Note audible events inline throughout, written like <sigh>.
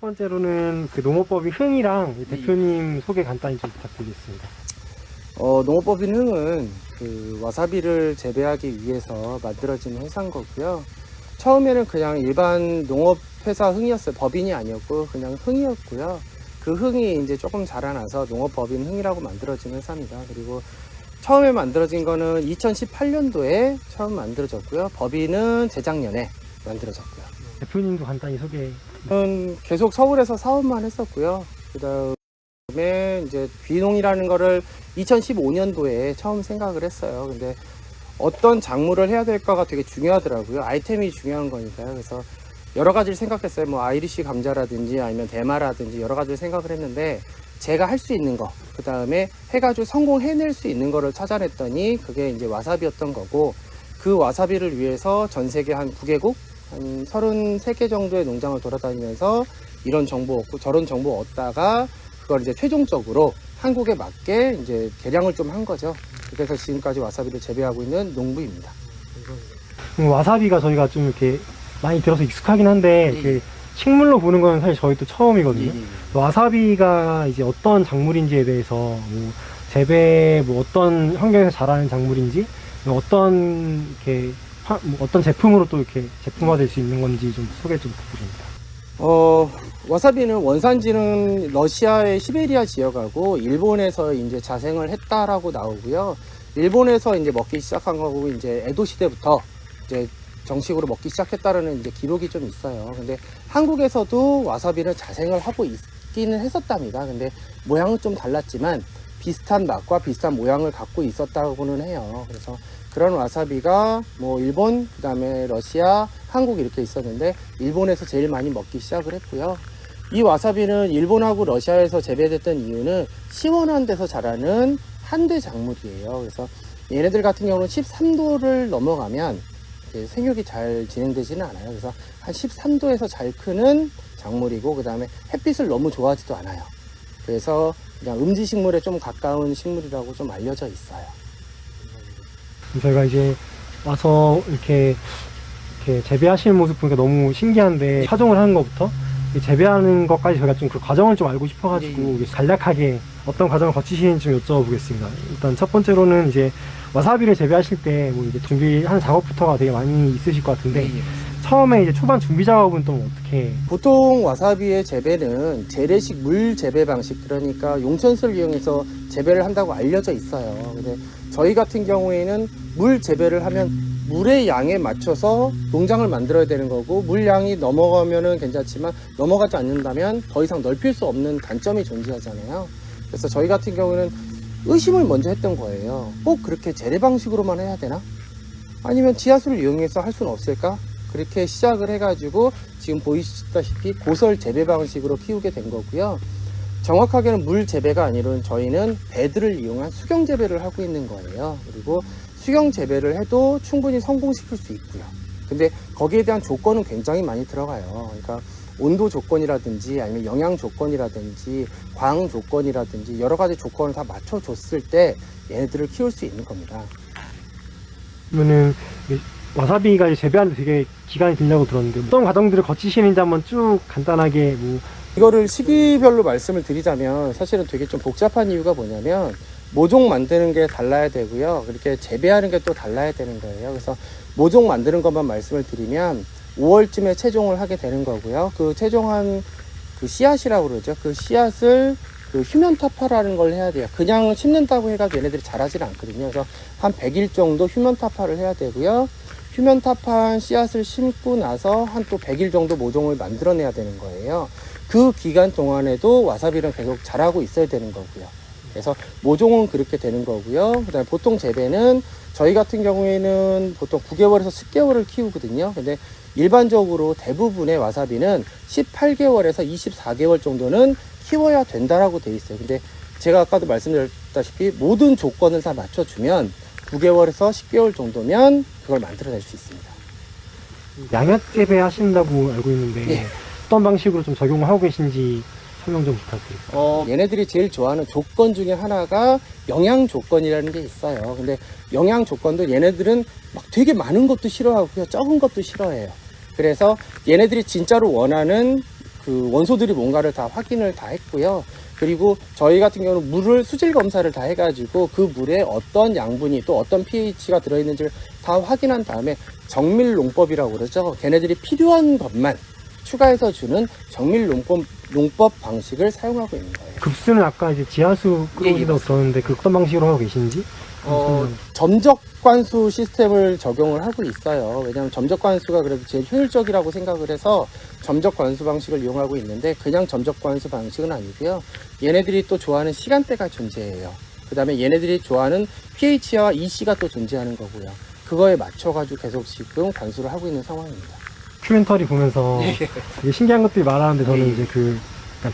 첫 번째로는 그 농어법인 흥이랑 이 대표님 소개 간단히 좀 부탁드리겠습니다. 어, 농업법인 흥은 그 와사비를 재배하기 위해서 만들어진 회사인 거고요. 처음에는 그냥 일반 농업회사 흥이었어요. 법인이 아니었고 그냥 흥이었고요. 그 흥이 이제 조금 자라나서 농업법인 흥이라고 만들어진 회사입니다. 그리고 처음에 만들어진 거는 2018년도에 처음 만들어졌고요. 법인은 재작년에 만들어졌고요. 대표님도 간단히 소개. 저는 계속 서울에서 사업만 했었고요. 그 다음에 이제 귀농이라는 거를 2015년도에 처음 생각을 했어요. 근데 어떤 작물을 해야 될까가 되게 중요하더라고요. 아이템이 중요한 거니까요. 그래서 여러 가지를 생각했어요. 뭐 아이리시 감자라든지 아니면 대마라든지 여러 가지를 생각을 했는데 제가 할 수 있는 거, 그 다음에 해가지고 성공해낼 수 있는 거를 찾아냈더니 그게 이제 와사비였던 거고 그 와사비를 위해서 전 세계 한 9개국, 한 33개 정도의 농장을 돌아다니면서 이런 정보 얻고 저런 정보 얻다가 그걸 이제 최종적으로 한국에 맞게 이제 개량을 좀 한 거죠. 그래서 지금까지 와사비를 재배하고 있는 농부입니다. 음, 와사비가 저희가 좀 이렇게 많이 들어서 익숙하긴 한데 예, 그 식물로 보는 건 사실 저희 또 처음이거든요. 와사비가 이제 어떤 작물인지에 대해서 뭐 재배 뭐 어떤 환경에서 자라는 작물인지 뭐 어떤 이렇게 화- 뭐 어떤 제품으로 또 이렇게 제품화될 수 있는 건지 좀 소개 좀 부탁드립니다. 어, 와사비는 원산지는 러시아의 시베리아 지역하고 일본에서 이제 자생을 했다라고 나오고요. 일본에서 이제 먹기 시작한 거고 이제 에도 시대부터 이제 정식으로 먹기 시작했다라는 이제 기록이 좀 있어요. 근데 한국에서도 와사비를 자생을 하고 있기는 했었답니다. 근데 모양은 좀 달랐지만 비슷한 맛과 비슷한 모양을 갖고 있었다고는 해요. 그래서 그런 와사비가 뭐 일본, 그 다음에 러시아, 한국 이렇게 있었는데 일본에서 제일 많이 먹기 시작을 했고요. 이 와사비는 일본하고 러시아에서 재배됐던 이유는 시원한 데서 자라는 한대 작물이에요. 그래서 얘네들 같은 경우는 13도를 넘어가면 생육이 잘 진행되지는 않아요. 그래서 한 13도에서 잘 크는 작물이고 그 다음에 햇빛을 너무 좋아하지도 않아요. 그래서 그냥 음지식물에 좀 가까운 식물이라고 좀 알려져 있어요. 저희가 이제 와서 이렇게 이렇게 재배하시는 모습 보니까 너무 신기한데 차종을 하는 것부터 이 재배하는 것까지 저희가 좀 그 과정을 좀 알고 싶어가지고 예, 예. 이게 간략하게 어떤 과정을 거치시는지 좀 여쭤보겠습니다. 일단 첫 번째로는 이제 와사비를 재배하실 때 뭐 이제 준비하는 작업부터가 되게 많이 있으실 것 같은데 처음에 이제 초반 준비 작업은 또 어떻게 보통 와사비의 재배는 재래식 물 재배 방식 그러니까 용천수를 이용해서 재배를 한다고 알려져 있어요. 근데 저희 같은 경우에는 물 재배를 하면 물의 양에 맞춰서 농장을 만들어야 되는 거고 물 양이 넘어가면은 괜찮지만 넘어가지 않는다면 더 이상 넓힐 수 없는 단점이 존재하잖아요. 그래서 저희 같은 경우는 의심을 먼저 했던 거예요. 꼭 그렇게 재래 방식으로만 해야 되나? 아니면 지하수를 이용해서 할 수는 없을까? 그렇게 시작을 해가지고 지금 보이시다시피 고설 재배 방식으로 키우게 된 거고요. 정확하게는 물 재배가 아니라 저희는 배들을 이용한 수경 재배를 하고 있는 거예요. 그리고 수경 재배를 해도 충분히 성공시킬 수 있고요. 근데 거기에 대한 조건은 굉장히 많이 들어가요. 그러니까 온도 조건이라든지 아니면 영양 조건이라든지 광 조건이라든지 여러 가지 조건을 다 맞춰줬을 때 얘네들을 키울 수 있는 겁니다. 그러면은 이 와사비가 이제 재배하는데 되게 기간이 길다고 들었는데 어떤 과정들을 거치시는지 한번 쭉 간단하게 뭐 이거를 시기별로 말씀을 드리자면 사실은 되게 좀 복잡한 이유가 뭐냐면 모종 만드는 게 달라야 되고요. 그렇게 재배하는 게 또 달라야 되는 거예요. 그래서 모종 만드는 것만 말씀을 드리면 5월쯤에 채종을 하게 되는 거고요. 그 채종한 그 씨앗이라고 그러죠. 그 씨앗을 그 휴면 타파라는 걸 해야 돼요. 그냥 심는다고 해가지고 얘네들이 자라질 않거든요. 그래서 한 100일 정도 휴면 타파를 해야 되고요. 휴면타파한 씨앗을 심고 나서 한 또 100일 정도 모종을 만들어내야 되는 거예요. 그 기간 동안에도 와사비는 계속 자라고 있어야 되는 거고요. 그래서 모종은 그렇게 되는 거고요. 그다음에 보통 재배는 저희 같은 경우에는 보통 9개월에서 10개월을 키우거든요. 근데 일반적으로 대부분의 와사비는 18개월에서 24개월 정도는 키워야 된다라고 돼 있어요. 근데 제가 아까도 말씀드렸다시피 모든 조건을 다 맞춰주면 9개월에서 10개월 정도면 그걸 만들어낼 수 있습니다. 양약 재배 하신다고 알고 있는데 예. 어떤 방식으로 좀 적용을 하고 계신지 설명 좀 부탁드립니다. 어, 얘네들이 제일 좋아하는 조건 중에 하나가 영양 조건이라는 게 있어요. 근데 영양 조건도 얘네들은 막 되게 많은 것도 싫어하고요. 적은 것도 싫어해요. 그래서 얘네들이 진짜로 원하는 그 원소들이 뭔가를 다 확인을 다 했고요. 그리고 저희 같은 경우는 물을 수질 검사를 다 해가지고 그 물에 어떤 양분이 또 어떤 pH가 들어있는지를 다 확인한 다음에 정밀 농법이라고 그러죠. 걔네들이 필요한 것만 추가해서 주는 정밀 농법, 농법 방식을 사용하고 있는 거예요. 급수는 아까 이제 지하수 예, 끌어오시다고 맞습니다. 들었는데 그 어떤 방식으로 하고 계신지? 어, 음. 점적 관수 시스템을 적용을 하고 있어요. 왜냐하면 점적 관수가 그래도 제일 효율적이라고 생각을 해서 점적 관수 방식을 이용하고 있는데 그냥 점적 관수 방식은 아니고요. 얘네들이 또 좋아하는 시간대가 존재해요. 그 다음에 얘네들이 좋아하는 pH와 EC가 또 존재하는 거고요. 그거에 맞춰가지고 계속 지금 관수를 하고 있는 상황입니다. 큐멘터리 보면서 <laughs> 되게 신기한 것들이 많았는데 저는 예. 이제 그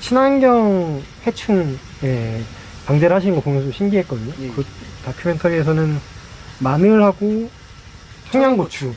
친환경 해충에 방제를 하시는 거 보면서 좀 신기했거든요. 예. 그 다큐멘터리에서는 마늘하고 청양고추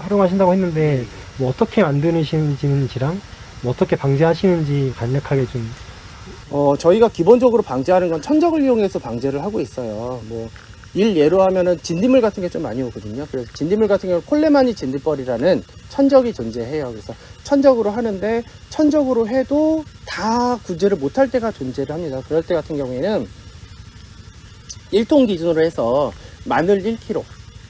활용하신다고 했는데 뭐 어떻게 만드시는지랑 뭐 어떻게 방제하시는지 간략하게 좀 어, 저희가 기본적으로 방제하는 건 천적을 이용해서 방제를 하고 있어요. 뭐, 일 예로 하면은 진딧물 같은 게 좀 많이 오거든요. 그래서 진딧물 같은 경우 는 콜레마니 진딧벌이라는 천적이 존재해요. 그래서 천적으로 하는데 천적으로 해도 다 구제를 못할 때가 존재를 합니다. 그럴 때 같은 경우에는 1통 기준으로 해서 마늘 1kg,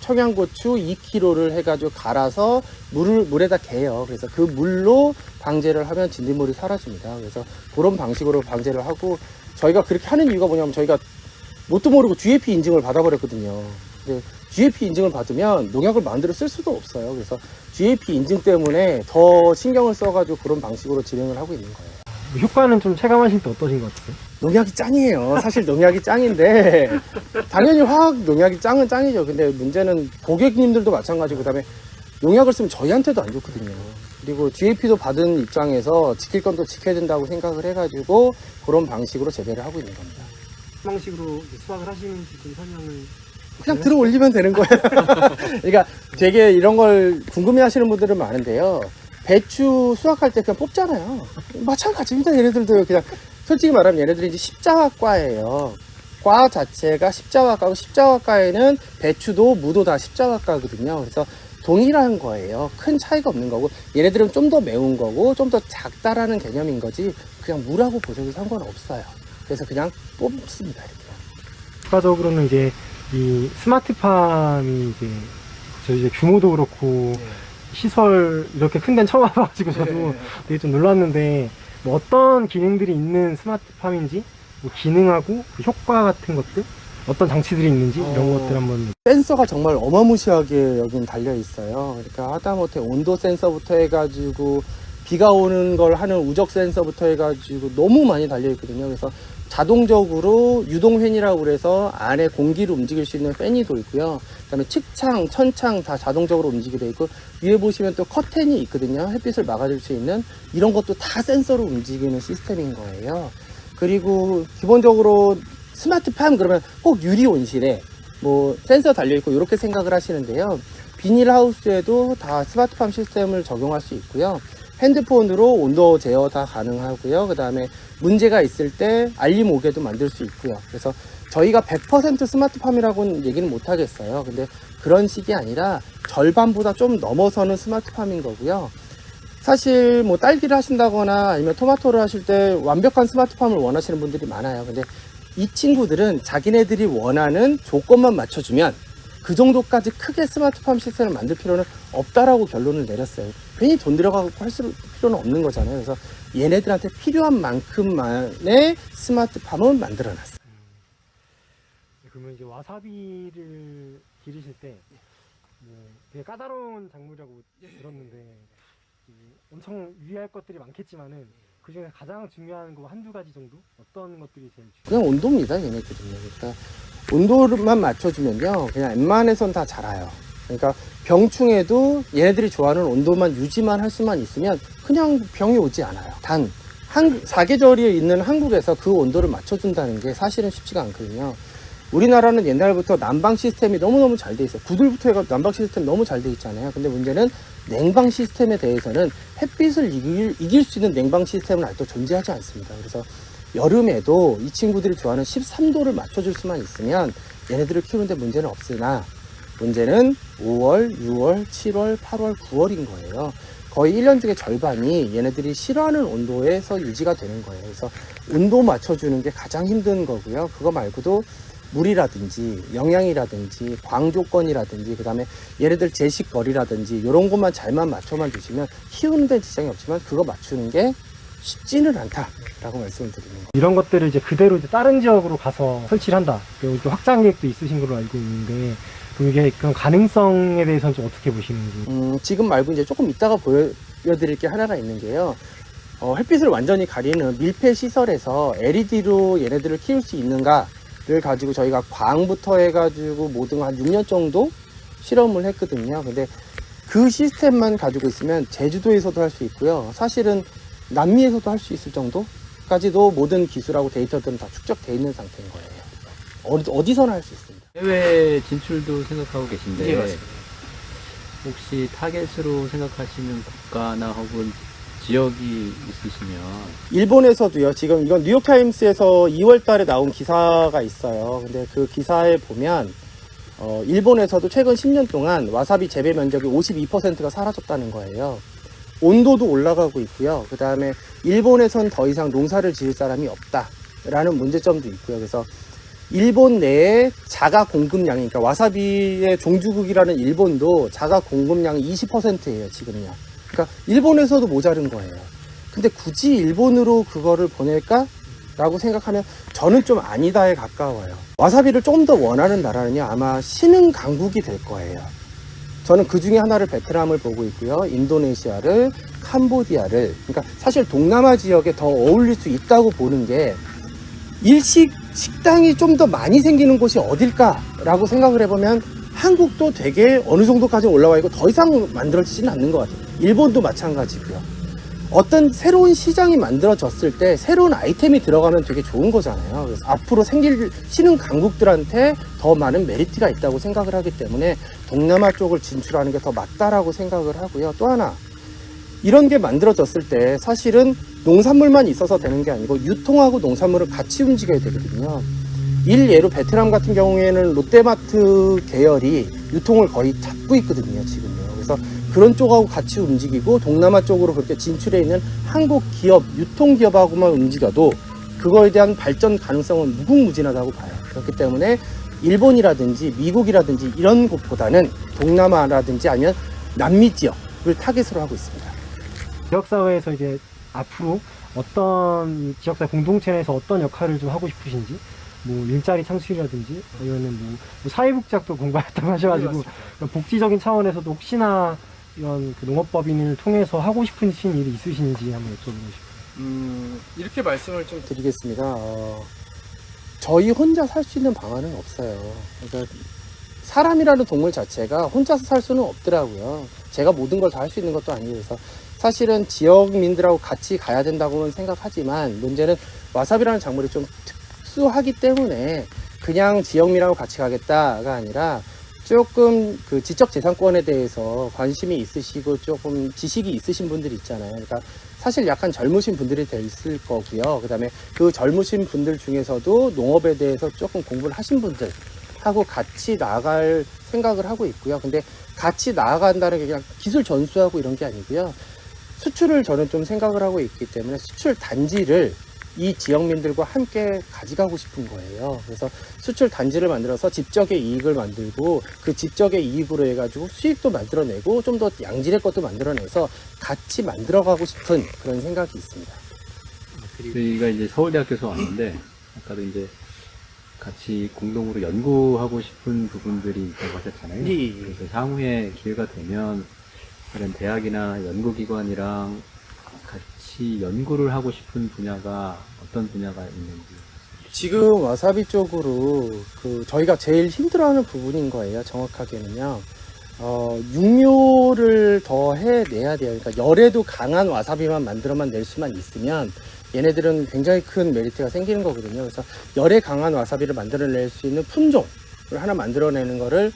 청양고추 2kg를 해가지고 갈아서 물을 물에다 개요. 그래서 그 물로 방제를 하면 진딧물이 사라집니다. 그래서 그런 방식으로 방제를 하고 저희가 그렇게 하는 이유가 뭐냐면 저희가 뭣도 모르고 GAP 인증을 받아버렸거든요. 근데 GAP 인증을 받으면 농약을 만들어 쓸 수도 없어요. 그래서 GAP 인증 때문에 더 신경을 써가지고 그런 방식으로 진행을 하고 있는 거예요. 효과는 좀 체감하실 때 어떠신 것 같으세요? 농약이 짱이에요. 사실 농약이 짱인데 <laughs> 당연히 화학 농약이 짱은 짱이죠. 근데 문제는 고객님들도 마찬가지고 그다음에 농약을 쓰면 저희한테도 안 좋거든요. 그리고 GAP도 받은 입장에서 지킬 건 또 지켜야 된다고 생각을 해가지고 그런 방식으로 재배를 하고 있는 겁니다. 방식으로 수확을 하시는지 좀 설명을 그냥 들어 올리면 되는 거예요. <laughs> 그러니까 되게 이런 걸 궁금해 하시는 분들은 많은데요. 배추 수확할 때 그냥 뽑잖아요. 마찬가지입니다. 얘네들도 그냥 솔직히 말하면 얘네들이 이제 십자화과예요. 과 자체가 십자화과고 십자화과에는 배추도 무도 다 십자화과거든요. 그래서 동일한 거예요. 큰 차이가 없는 거고 얘네들은 좀 더 매운 거고 좀 더 작다라는 개념인 거지 그냥 무라고 보셔도 상관없어요. 그래서 그냥 뽑습니다. 이렇게. 추가적으로는 이제 이 스마트팜이 이제 저 이제 규모도 그렇고 시설 이렇게 큰 데는 처음 와봐가지고 저도 네. 되게 좀 놀랐는데 뭐 어떤 기능들이 있는 스마트팜인지 뭐 기능하고 그 효과 같은 것들 어떤 장치들이 있는지 이런 어. 것들 한번 센서가 정말 어마무시하게 여긴 달려 있어요. 그러니까 하다못해 온도 센서부터 해가지고 비가 오는 걸 하는 우적 센서부터 해가지고 너무 많이 달려 있거든요. 그래서 자동적으로 유동팬이라고 그래서 안에 공기를 움직일 수 있는 팬이 돌고요. 그다음에 측창, 천창 다 자동적으로 움직이게 돼 있고 위에 보시면 또 커튼이 있거든요. 햇빛을 막아줄 수 있는 이런 것도 다 센서로 움직이는 시스템인 거예요. 그리고 기본적으로 스마트팜 그러면 꼭 유리 온실에 뭐 센서 달려 있고 이렇게 생각을 하시는데요. 비닐하우스에도 다 스마트팜 시스템을 적용할 수 있고요. 핸드폰으로 온도 제어 다 가능하고요. 그 다음에 문제가 있을 때 알림 오게도 만들 수 있고요. 그래서 저희가 100% 스마트팜이라고는 얘기는 못 하겠어요. 근데 그런 식이 아니라 절반보다 좀 넘어서는 스마트팜인 거고요. 사실 뭐 딸기를 하신다거나 아니면 토마토를 하실 때 완벽한 스마트팜을 원하시는 분들이 많아요. 근데 이 친구들은 자기네들이 원하는 조건만 맞춰주면 그 정도까지 크게 스마트팜 시스템을 만들 필요는 없다라고 결론을 내렸어요. 괜히 돈 들여가고 할 수- 필요는 없는 거잖아요. 그래서 얘네들한테 필요한 만큼만의 스마트팜을 만들어 놨어요. 그러면 이제 와사비를 기르실 때 뭐, 되게 까다로운 작물이라고 들었는데 이 엄청 유의할 것들이 많겠지만은 그 중에 가장 중요한 거 한두 가지 정도 어떤 것들이 제일 중요해요? 그냥 온도입니다, 얘네들은요. 그러니까 온도만 맞춰주면요, 그냥 웬만해선 다 자라요. 그러니까 병충해도 얘네들이 좋아하는 온도만 유지만 할 수만 있으면 그냥 병이 오지 않아요. 단, 한, 사계절이 있는 한국에서 그 온도를 맞춰준다는 게 사실은 쉽지가 않거든요. 우리나라는 옛날부터 난방 시스템이 너무너무 잘 돼 있어요. 구들부터 해가 난방 시스템 너무 잘 돼 있잖아요. 근데 문제는 냉방 시스템에 대해서는 햇빛을 이길, 이길 수 있는 냉방 시스템은 아직도 존재하지 않습니다. 그래서 여름에도 이 친구들이 좋아하는 13도를 맞춰줄 수만 있으면 얘네들을 키우는데 문제는 없으나 문제는 5월, 6월, 7월, 8월, 9월인 거예요. 거의 1년 중에 절반이 얘네들이 싫어하는 온도에서 유지가 되는 거예요. 그래서 온도 맞춰주는 게 가장 힘든 거고요. 그거 말고도 물이라든지 영양이라든지 광 조건이라든지 그 다음에 얘네들 제식거리라든지 이런 것만 잘만 맞춰만 주시면 키우는 데 지장이 없지만 그거 맞추는 게 쉽지는 않다라고 말씀을 드리는 거예요. 이런 것들을 이제 그대로 이제 다른 지역으로 가서 설치를 한다. 그리고 이렇게 확장 계획도 있으신 걸로 알고 있는데 이게 그런 가능성에 대해서는 좀 어떻게 보시는지. 음, 지금 말고 이제 조금 이따가 보여드릴 게 하나가 있는 게요. 어, 햇빛을 완전히 가리는 밀폐 시설에서 LED로 얘네들을 키울 수 있는가를 가지고 저희가 광부터 해가지고 모든 한 6년 정도 실험을 했거든요. 근데 그 시스템만 가지고 있으면 제주도에서도 할 수 있고요. 사실은 남미에서도 할 수 있을 정도까지도 모든 기술하고 데이터들은 다 축적돼 있는 상태인 거예요. 어디, 어디 서나 할 수 있습니다. 해외 진출도 생각하고 계신데 예, 맞습니다. 혹시 타겟으로 생각하시는 국가나 혹은 지역이 있으시면 일본에서도요. 지금 이건 뉴욕 타임스에서 2월 달에 나온 기사가 있어요. 근데 그 기사에 보면 어, 일본에서도 최근 10년 동안 와사비 재배 면적이 52%가 사라졌다는 거예요. 온도도 올라가고 있고요. 그 다음에 일본에선 더 이상 농사를 지을 사람이 없다라는 문제점도 있고요. 그래서 일본 내에 자가 공급량이, 그러니까 와사비의 종주국이라는 일본도 자가 공급량이 20%예요, 지금요. 그러니까 일본에서도 모자른 거예요. 근데 굳이 일본으로 그거를 보낼까? 라고 생각하면 저는 좀 아니다에 가까워요. 와사비를 조금 더 원하는 나라는요, 아마 신흥 강국이 될 거예요. 저는 그 중에 하나를 베트남을 보고 있고요. 인도네시아를, 캄보디아를. 그러니까 사실 동남아 지역에 더 어울릴 수 있다고 보는 게 일식 식당이 좀 더 많이 생기는 곳이 어딜까라고 생각을 해보면 한국도 되게 어느 정도까지 올라와 있고 더 이상 만들어지지는 않는 것 같아요. 일본도 마찬가지고요. 어떤 새로운 시장이 만들어졌을 때 새로운 아이템이 들어가면 되게 좋은 거잖아요. 그래서 앞으로 생길 신흥 강국들한테 더 많은 메리트가 있다고 생각을 하기 때문에 동남아 쪽을 진출하는 게 더 맞다라고 생각을 하고요. 또 하나 이런 게 만들어졌을 때 사실은 농산물만 있어서 되는 게 아니고 유통하고 농산물을 같이 움직여야 되거든요. 일예로 베트남 같은 경우에는 롯데마트 계열이 유통을 거의 잡고 있거든요, 지금요. 그래서 그런 쪽하고 같이 움직이고 동남아 쪽으로 그렇게 진출해 있는 한국 기업, 유통 기업하고만 움직여도 그거에 대한 발전 가능성은 무궁무진하다고 봐요. 그렇기 때문에 일본이라든지 미국이라든지 이런 곳보다는 동남아라든지 아니면 남미 지역을 타겟으로 하고 있습니다. 지역사회에서 이제 앞으로 어떤 지역사회 공동체 내에서 어떤 역할을 좀 하고 싶으신지 뭐 일자리 창출이라든지 아니면은 뭐, 뭐 사회복지학도 공부했다고 하셔가지고 그런 복지적인 차원에서도 혹시나 이런 그 농업법인을 통해서 하고 싶으신 일이 있으신지 한번 여쭤보고 싶어요. 음, 이렇게 말씀을 좀 드리겠습니다. 어, 저희 혼자 살 수 있는 방안은 없어요. 그러니까 사람이라는 동물 자체가 혼자서 살 수는 없더라고요. 제가 모든 걸 다 할 수 있는 것도 아니고 그래서 사실은 지역민들하고 같이 가야 된다고는 생각하지만 문제는 와사비라는 작물이 좀 특수하기 때문에 그냥 지역민하고 같이 가겠다가 아니라 조금 그 지적 재산권에 대해서 관심이 있으시고 조금 지식이 있으신 분들 있잖아요. 그러니까 사실 약간 젊으신 분들이 돼 있을 거고요. 그 다음에 그 젊으신 분들 중에서도 농업에 대해서 조금 공부를 하신 분들 하고 같이 나갈 생각을 하고 있고요. 근데 같이 나아간다는 게 그냥 기술 전수하고 이런 게 아니고요. 수출을 저는 좀 생각을 하고 있기 때문에 수출 단지를 이 지역민들과 함께 가져가고 싶은 거예요. 그래서 수출 단지를 만들어서 집적의 이익을 만들고 그 집적의 이익으로 해가지고 수익도 만들어내고 좀 더 양질의 것도 만들어내서 같이 만들어가고 싶은 그런 생각이 있습니다. 저희가 이제 서울대학교에서 왔는데 아까도 이제 같이 공동으로 연구하고 싶은 부분들이 있다고 하셨잖아요. 예, 예. 그래서 향후에 기회가 되면 다른 대학이나 연구기관이랑 같이 연구를 하고 싶은 분야가 어떤 분야가 있는지. 지금 와사비 쪽으로 그 저희가 제일 힘들어하는 부분인 거예요. 정확하게는요. 어, 육묘를 더 해내야 돼요. 그러니까 열에도 강한 와사비만 만들어만 낼 수만 있으면 얘네들은 굉장히 큰 메리트가 생기는 거거든요. 그래서 열에 강한 와사비를 만들어낼 수 있는 품종을 하나 만들어내는 거를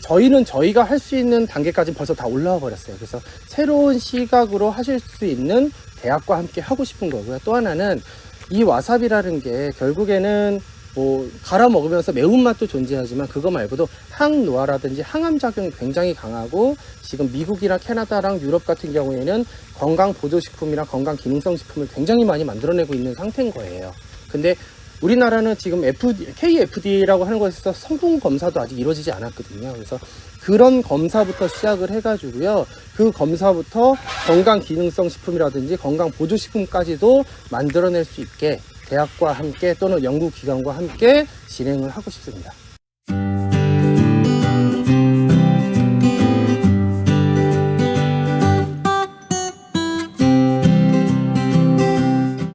저희는 저희가 할 수 있는 단계까지 벌써 다 올라와 버렸어요. 그래서 새로운 시각으로 하실 수 있는 대학과 함께 하고 싶은 거고요. 또 하나는 이 와사비라는 게 결국에는 뭐 갈아 먹으면서 매운맛도 존재하지만 그거 말고도 항노화라든지 항암 작용이 굉장히 강하고 지금 미국이나 캐나다랑 유럽 같은 경우에는 건강 보조 식품이나 건강 기능성 식품을 굉장히 많이 만들어내고 있는 상태인 거예요. 근데 우리나라는 지금 FD, KFDA라고 하는 것에서 성분 검사도 아직 이루어지지 않았거든요. 그래서 그런 검사부터 시작을 해가지고요. 그 검사부터 건강 기능성 식품이라든지 건강 보조 식품까지도 만들어낼 수 있게 대학과 함께 또는 연구기관과 함께 진행을 하고 싶습니다.